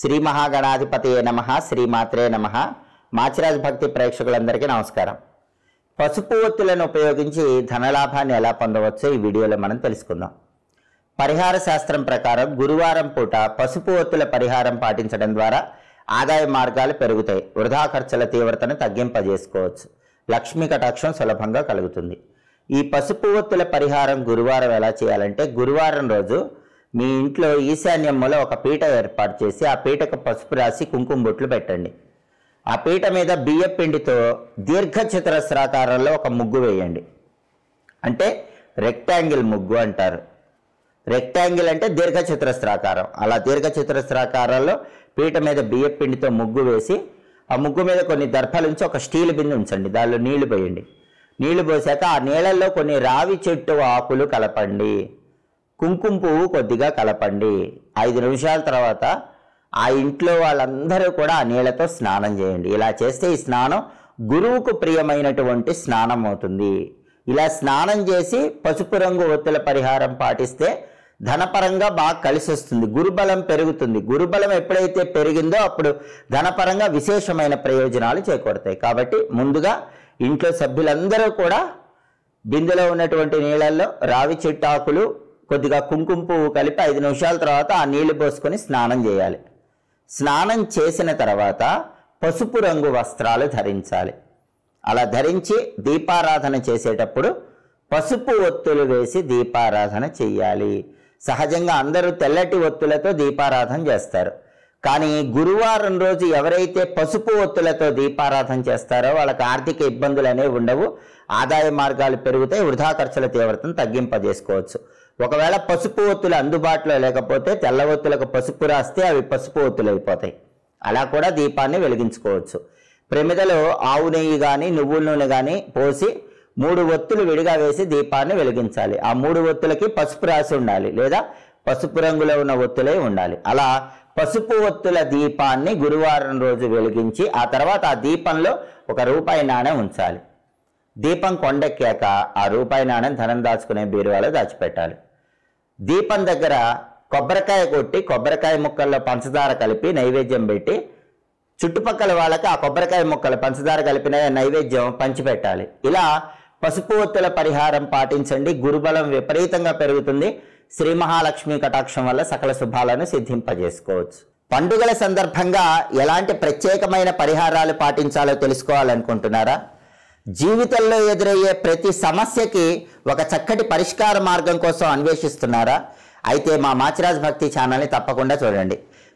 శ్రీ మహాగణాధిపతియే నమ శ్రీమాత్రే నమ. మాచిరాజ్ భక్తి ప్రేక్షకులందరికీ నమస్కారం. పసుపు ఒత్తులను ఉపయోగించి ధనలాభాన్ని ఎలా పొందవచ్చో ఈ వీడియోలో మనం తెలుసుకుందాం. పరిహార శాస్త్రం ప్రకారం గురువారం పూట పసుపు ఒత్తుల పరిహారం పాటించడం ద్వారా ఆదాయ మార్గాలు పెరుగుతాయి. వృధా ఖర్చుల తీవ్రతను తగ్గింపజేసుకోవచ్చు. లక్ష్మీ కటాక్షం సులభంగా కలుగుతుంది. ఈ పసుపు ఒత్తుల పరిహారం గురువారం ఎలా చేయాలంటే గురువారం రోజు మీ ఇంట్లో ఈశాన్యంలో ఒక పీట ఏర్పాటు చేసి ఆ పీటకు పసుపు రాసి కుంకుమ బొట్లు పెట్టండి. ఆ పీట మీద బియ్య పిండితో దీర్ఘచతురస్రాకారంలో ఒక ముగ్గు వేయండి. అంటే రెక్టాంగిల్ ముగ్గు అంటారు. రెక్టాంగిల్ అంటే దీర్ఘచతురస్రాకారం అలా దీర్ఘచతురస్రాకారంలో పీట మీద బియ్య పిండితో ముగ్గు వేసి ఆ ముగ్గు మీద కొన్ని దర్భలుంచి ఒక స్టీల్ బిందె ఉంచండి. దానిలో నీళ్ళు పోయండి. నీళ్ళు పోసాక ఆ నీళ్ళల్లో కొన్ని రావి చెట్టు ఆకులు కలపండి. కుంకుమ పువ్వు కొద్దిగా కలపండి. ఐదు నిమిషాల తర్వాత ఆ ఇంట్లో వాళ్ళందరూ కూడా ఆ నీళ్ళతో స్నానం చేయండి. ఇలా చేస్తే ఈ స్నానం గురువుకు ప్రియమైనటువంటి స్నానం అవుతుంది. ఇలా స్నానం చేసి పసుపు రంగు ఒత్తుల పరిహారం పాటిస్తే ధనపరంగా బాగా కలిసి వస్తుంది గురుబలం పెరుగుతుంది. గురుబలం ఎప్పుడైతే పెరిగిందో అప్పుడు ధనపరంగా విశేషమైన ప్రయోజనాలు చేకూడతాయి కాబట్టి ముందుగా ఇంట్లో సభ్యులందరూ కూడా బిందెలో ఉన్నటువంటి నీళ్ళల్లో రావి చెట్టు ఆకులు కొద్దిగా కుంకుమ పువ్వు కలిపి ఐదు నిమిషాల తర్వాత ఆ నీళ్ళు పోసుకొని స్నానం చేయాలి. స్నానం చేసిన తర్వాత పసుపు రంగు వస్త్రాలు ధరించాలి. అలా ధరించి దీపారాధన చేసేటప్పుడు పసుపు ఒత్తులు వేసి దీపారాధన చెయ్యాలి. సహజంగా అందరూ తెల్లటి ఒత్తులతో దీపారాధన చేస్తారు. కానీ గురువారం రోజు ఎవరైతే పసుపు ఒత్తులతో దీపారాధన చేస్తారో వాళ్ళకి ఆర్థిక ఇబ్బందులు అనేవి ఉండవు. ఆదాయ మార్గాలు పెరుగుతాయి వృధా ఖర్చుల తీవ్రతను తగ్గింపజేసుకోవచ్చు. ఒకవేళ పసుపు ఒత్తులు అందుబాటులో లేకపోతే తెల్ల ఒత్తులకు పసుపు రాస్తే అవి పసుపు ఒత్తులు అయిపోతాయి. అలా కూడా దీపాన్ని వెలిగించుకోవచ్చు. ప్రమిదలో ఆవు నెయ్యి కానీ నువ్వుల నూనె కానీ పోసి మూడు ఒత్తులు విడిగా వేసి దీపాన్ని వెలిగించాలి. ఆ మూడు ఒత్తులకి పసుపు రాసి ఉండాలి లేదా పసుపు రంగులో ఉన్న ఒత్తులే ఉండాలి. అలా పసుపు ఒత్తుల దీపాన్ని గురువారం రోజు వెలిగించి ఆ తర్వాత ఆ దీపంలో ఒక రూపాయి నాణ్యం ఉంచాలి. దీపం కొండెక్కాక ఆ రూపాయి నాణ్యం ధనం దాచుకునే బీరువాలో దాచిపెట్టాలి. దీపం దగ్గర కొబ్బరికాయ కొట్టి కొబ్బరికాయ ముక్కల్లో పంచదార కలిపి నైవేద్యం పెట్టి చుట్టుపక్కల వాళ్ళకి ఆ కొబ్బరికాయ ముక్కలు పంచదార కలిపిన నైవేద్యం పంచిపెట్టాలి. ఇలా పసుపు ఒత్తుల పరిహారం పాటించండి. గురుబలం విపరీతంగా పెరుగుతుంది. శ్రీ మహాలక్ష్మి కటాక్షం వల్ల సకల శుభాలను సిద్ధింపజేసుకోవచ్చు. పండుగల సందర్భంగా ఎలాంటి ప్రత్యేకమైన పరిహారాలు పాటించాలో తెలుసుకోవాలనుకుంటున్నారా? జీవితంలో ఎదురయ్యే ప్రతి సమస్యకి ఒక చక్కటి పరిష్కార మార్గం కోసం అన్వేషిస్తున్నారా? అయితే మా మాచిరాజ్ భక్తి ఛానల్ని తప్పకుండా చూడండి.